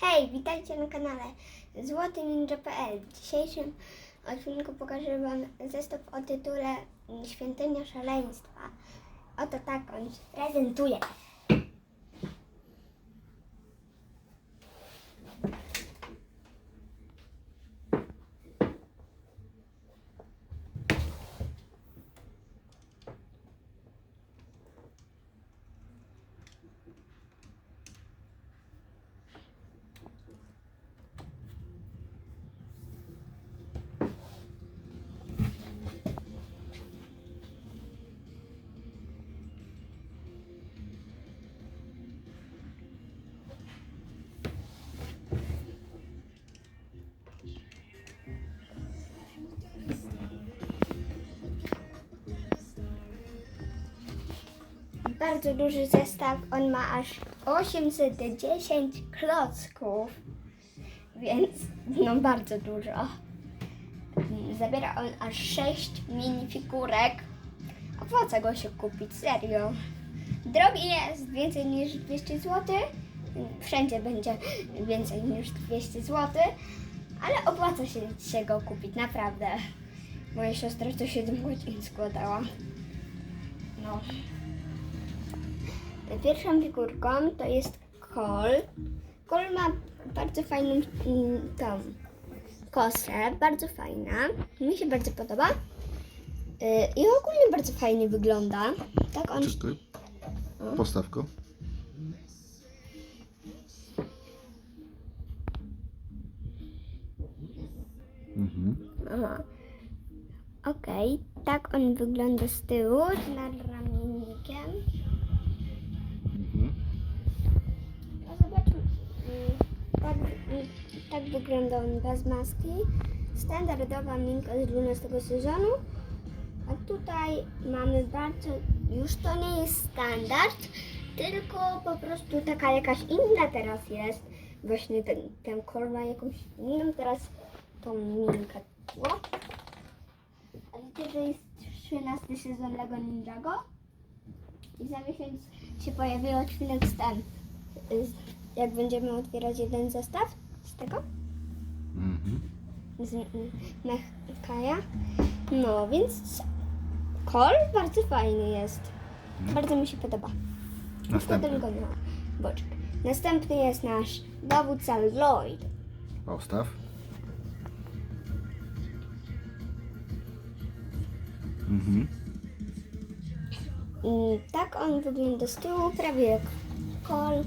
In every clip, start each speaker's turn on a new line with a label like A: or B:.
A: Hej, witajcie na kanale Złoty Ninja.pl. W dzisiejszym odcinku pokażę Wam zestaw o tytule Świątynia Szaleństwa. Oto tak on się prezentuje. Bardzo duży zestaw. On ma aż 810 klocków, więc no bardzo dużo. Zabiera on aż 6 minifigurek. Opłaca go się kupić, serio. Drogi jest więcej niż 200 zł. Wszędzie będzie więcej niż 200 zł, ale opłaca się, się go kupić, naprawdę. Moja siostra to 7 godzin składała. No. Pierwszą figurką to jest Kol. Kol ma bardzo fajną mm, tą kosę, bardzo fajna. Mi się bardzo podoba. Yy, I ogólnie bardzo fajnie wygląda. Tak on.
B: Czystuj. Postaw go. Mhm.
A: Okej, tak on wygląda z tyłu, tak wygląda on bez maski. Standardowa minka z 12 sezonu. A tutaj mamy bardzo. Już to nie jest standard, tylko po prostu taka jakaś inna teraz jest. Właśnie ten, ten kol ma jakąś inną teraz tą minkę. A wiecie, że jest 13 sezon Lego Ninjago? I za miesiąc się pojawi odcinek z- Jak będziemy otwierać jeden zestaw tego,
B: Mhm.
A: z Mechkaja. No, więc kol bardzo fajny jest. Bardzo mi się podoba. Potem
B: Następny.
A: go na boczek. Następny jest nasz dowódca Lloyd.
B: Postaw. Mhm.
A: I tak on wygląda z tyłu, prawie jak kol.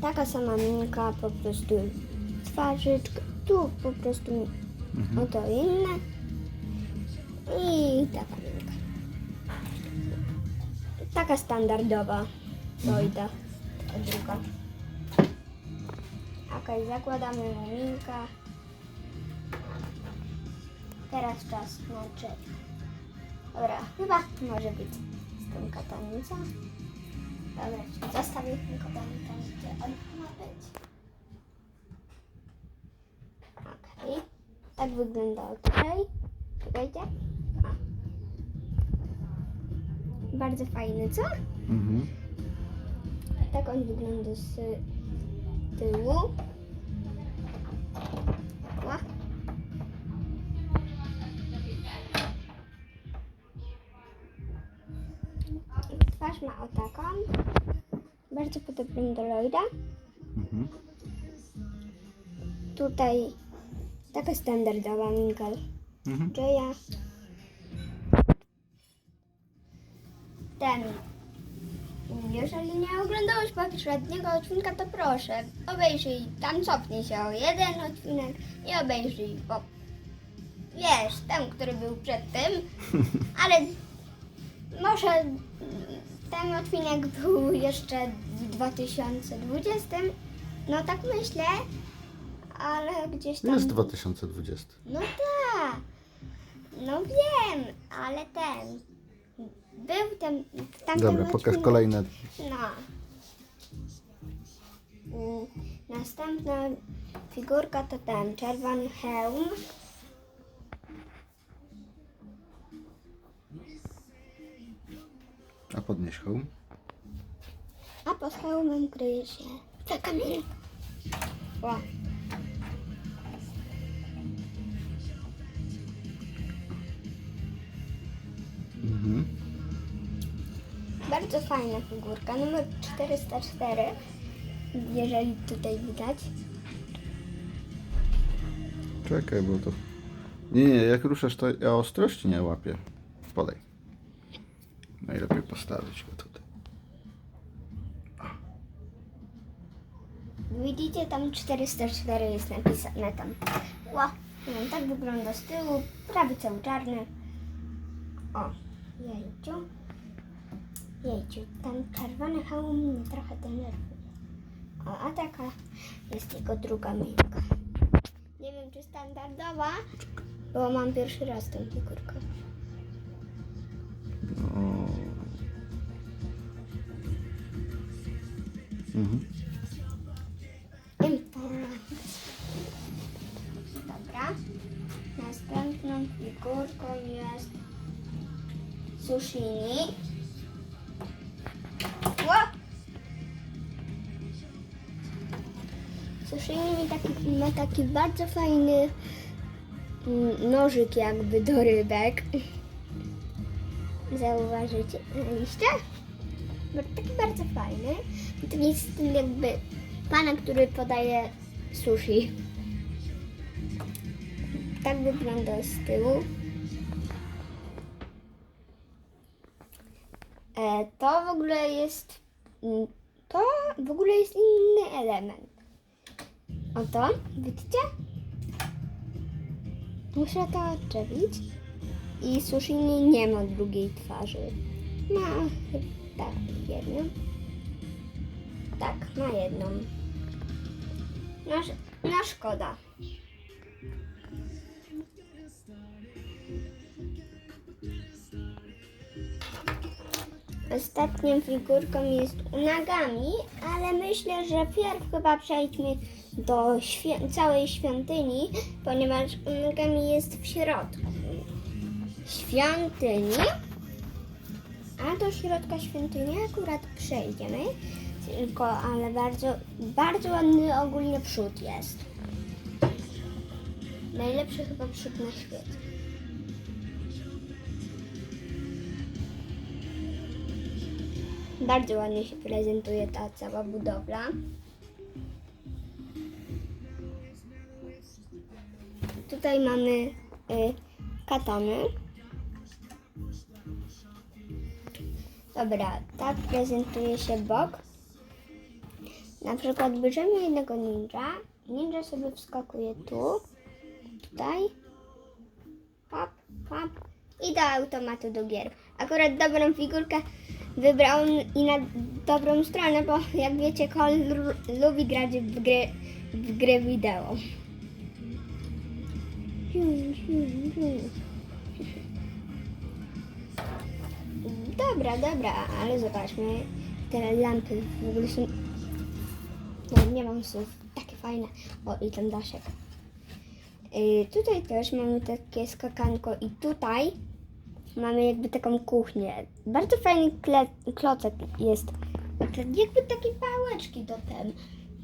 A: Taka sama minka, po prostu twarzyczka. Tu po prostu
B: Mhm.
A: oto inne. I taka minka. Taka standardowa Lloyda. Ta druga. Okej, zakładamy mu minkę. Teraz czas na drzewo. Dobra, chyba może być z tą katanicą. Dobra, zostawię tę katanicę, gdzie on ma być. Okej. Tak wygląda tutaj. Czekajcie. Bardzo fajny, co?
B: Mhm.
A: Tak on wygląda z tyłu. Ła. Twarz ma o taką. Bardzo podobną do Lloyda.
B: Mhm.
A: Tutaj taka standardowa Mingel.
B: Mhm.
A: Jaya. Ten. Jeżeli nie oglądałeś poprzedniego odcinka, to proszę, obejrzyj, tam cofnij się o jeden odcinek i obejrzyj, bo wiesz, ten, który był przed tym, ale może ten odcinek był jeszcze w 2020, no tak myślę, ale gdzieś tam...
B: Jest 2020.
A: No tak. No wiem, ale ten. Był ten. W tamtym
B: Dobra, pokaż
A: odcinku-
B: kolejne.
A: No. Mm, Następna figurka to ten czerwony hełm.
B: Podnieś hełm.
A: A pod hełmem kryje się taka Milk. Wow.
B: Mhm.
A: Bardzo fajna figurka, numer 404, jeżeli tutaj widać.
B: Czekaj, bo to... Nie, nie, jak ruszasz, to ja ostrości nie łapię. Podaj. Najlepiej postawić go tutaj.
A: Widzicie, tam 404 jest napisane tam. Ła, no, tak wygląda z tyłu, prawie cały czarny. O, jejciu. Jejciu, tam czerwony hełm mnie trochę denerwuje. O, a taka jest jego druga minka. Nie wiem, czy standardowa, bo mam pierwszy raz tę figurkę.
B: Mhm.
A: Dobra. Następną figurką jest Sushini. Sushini mi taki, ma taki bardzo fajny mm, nożyk jakby do rybek. Zauważycie? Liście? Bo taki bardzo fajny. To jest z tym jakby pana, który podaje sushi. Tak wygląda z tyłu. E, to w ogóle jest. mm, To w ogóle jest inny element. Oto, widzicie? Muszę to odczepić. I sushini nie ma drugiej twarzy. Ma tak, jedną. Tak, ma jedną. No, no szkoda. Ostatnią figurką jest Unagami, ale myślę, że pierw chyba przejdźmy do świ- całej świątyni, ponieważ Unagami jest w środku świątyni. A do środka świątyni akurat przejdziemy. Tylko, ale bardzo, bardzo ładny ogólnie przód jest. Najlepszy chyba przód na świecie. Bardzo ładnie się prezentuje ta cała budowla. Tutaj mamy y, katany. Dobra, tak prezentuje się bok. Na przykład bierzemy jednego ninja. Ninja sobie wskakuje tu, tutaj. Hop, hop. I do automatu do gier. Akurat dobrą figurkę wybrał i na dobrą stronę, bo jak wiecie, Kol lu- lubi grać w gry, w gry wideo. Dobra, dobra, ale zobaczmy. Te lampy w ogóle są. No, nie mam słów. Takie fajne. O, i ten daszek. Yy, tutaj też mamy takie skakanko i tutaj mamy jakby taką kuchnię. Bardzo fajny kle- klocek jest. Jakby takie pałeczki do ten,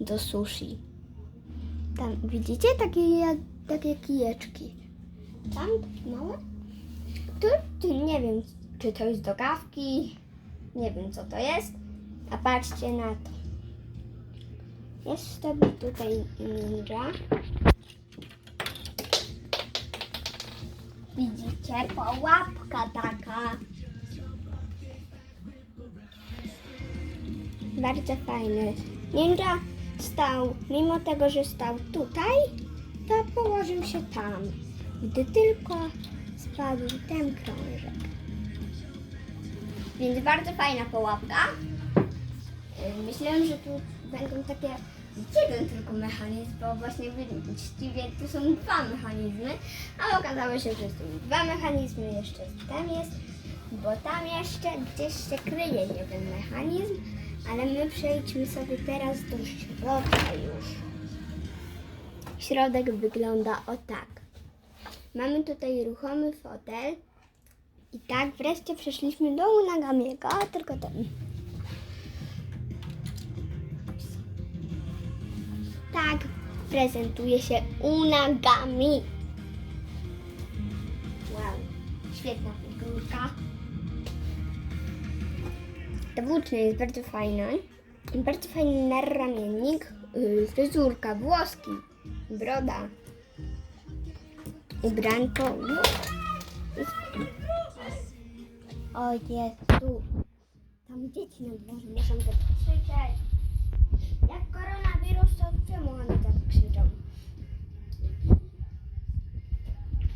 A: do sushi. Tam, widzicie? Takie, takie kijeczki. Tam, takie małe. Tu, tu nie wiem, czy to jest do kawki. Nie wiem, co to jest. A patrzcie na to. Sobie tutaj ninja. Widzicie? Połapka taka. Bardzo fajny. Ninja stał, mimo tego, że stał tutaj, to położył się tam, gdy tylko spadł ten krążek. Więc bardzo fajna połapka. Myślałem, że tu będą takie jeden tylko mechanizm, bo właśnie właściwie tu są dwa mechanizmy, a okazało się, że są dwa mechanizmy, jeszcze tam jest, bo tam jeszcze gdzieś się kryje jeden mechanizm, ale my przejdźmy sobie teraz do środka już. Środek wygląda o tak. Mamy tutaj ruchomy fotel. I tak wreszcie przeszliśmy do Unagamiego, tylko ten. Tak prezentuje się unagami. Wow, świetna figurka. Ta włócznia jest bardzo fajna. Bardzo fajny narramiennik, yy, fryzurka, włoski, broda, ubranko. O Jezu, tam dzieci na dworze muszą krzyczeć. Jak koronawirus, to czemu one tak krzyczą?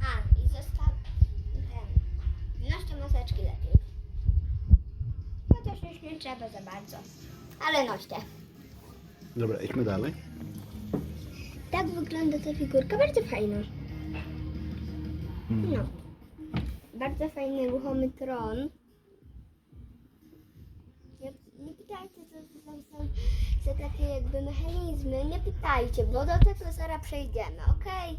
A: A, i zostaw ten. Noście maseczki lepiej. Chociaż już nie trzeba za bardzo. Ale noście.
B: Dobra, idźmy dalej.
A: Tak wygląda ta figurka, bardzo fajna.
B: Mm.
A: No. Bardzo fajny ruchomy tron. Nie, nie pytajcie, co to tam są za takie jakby mechanizmy. Nie pytajcie, bo do tego zaraz przejdziemy, okej?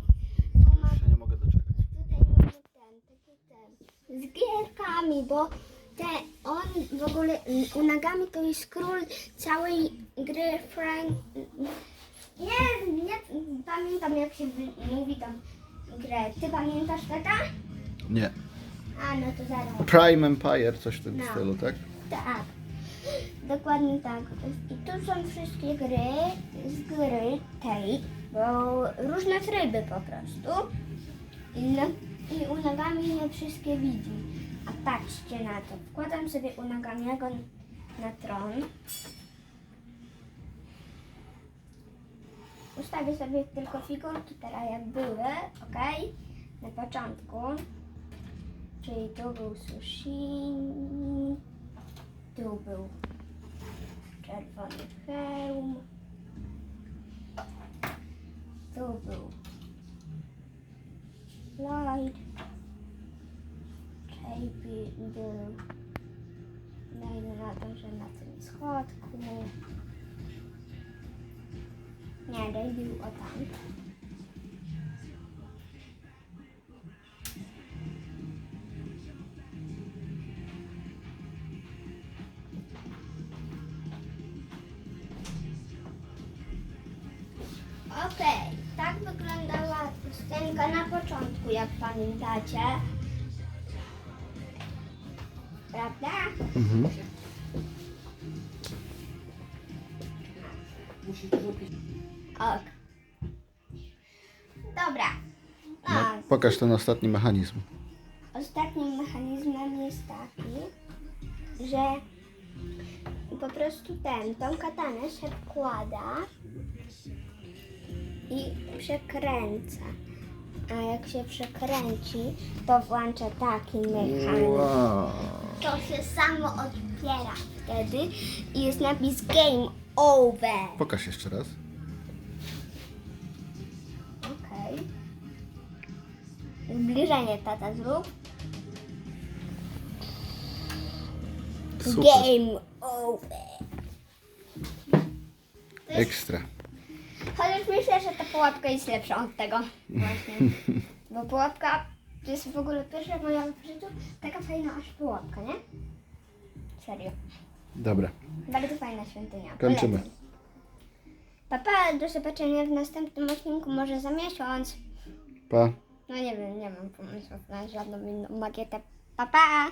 A: Tu
B: Się nie mogę doczekać.
A: tutaj mamy ten, taki ten. Z gierkami, bo te, on w ogóle mm, Unagami to jest król całej gry Frank. Nie, nie pamiętam jak się wy- mówi tam grę. Ty pamiętasz tata?
B: Nie.
A: A no to zaraz.
B: Prime Empire, coś w tym
A: No.
B: stylu, tak?
A: Tak. Dokładnie tak. I tu są wszystkie gry z gry tej, bo różne tryby po prostu. I, na, i Unagami je wszystkie widzi. A patrzcie na to. Wkładam sobie Unagamiego na tron. Ustawię sobie tylko figurki teraz jak były, ok? Na początku. Czyli tu był Sushini, tu był czerwony hełm, tu był Lloyd, JP był dajmy na to, że na tym schodku. Nie, daj był o tam. Pamiętacie. Prawda?
B: Mhm.
A: Ok. Dobra.
B: No,
A: No,
B: pokaż ten ostatni mechanizm.
A: ostatnim mechanizmem jest taki, że po prostu ten, tą katanę się wkłada i przekręca. A jak się przekręci, to włącza taki mechanizm.
B: Wow.
A: To się samo otwiera wtedy i jest napis Game Over.
B: Pokaż jeszcze raz.
A: Okej. Zbliżenie tata zrób.
B: Super.
A: Game Over.
B: Ekstra.
A: Chociaż myślę, że ta pułapka jest lepsza od tego właśnie. Bo pułapka to jest w ogóle pierwsza moja w życiu taka fajna aż pułapka, nie? Serio.
B: Dobra,
A: Bardzo fajna świątynia.
B: kończymy.
A: Polecam. Papa, do zobaczenia w następnym odcinku, może za miesiąc.
B: Pa.
A: No nie wiem, nie mam pomysłów na żadną inną makietę. Pa, pa!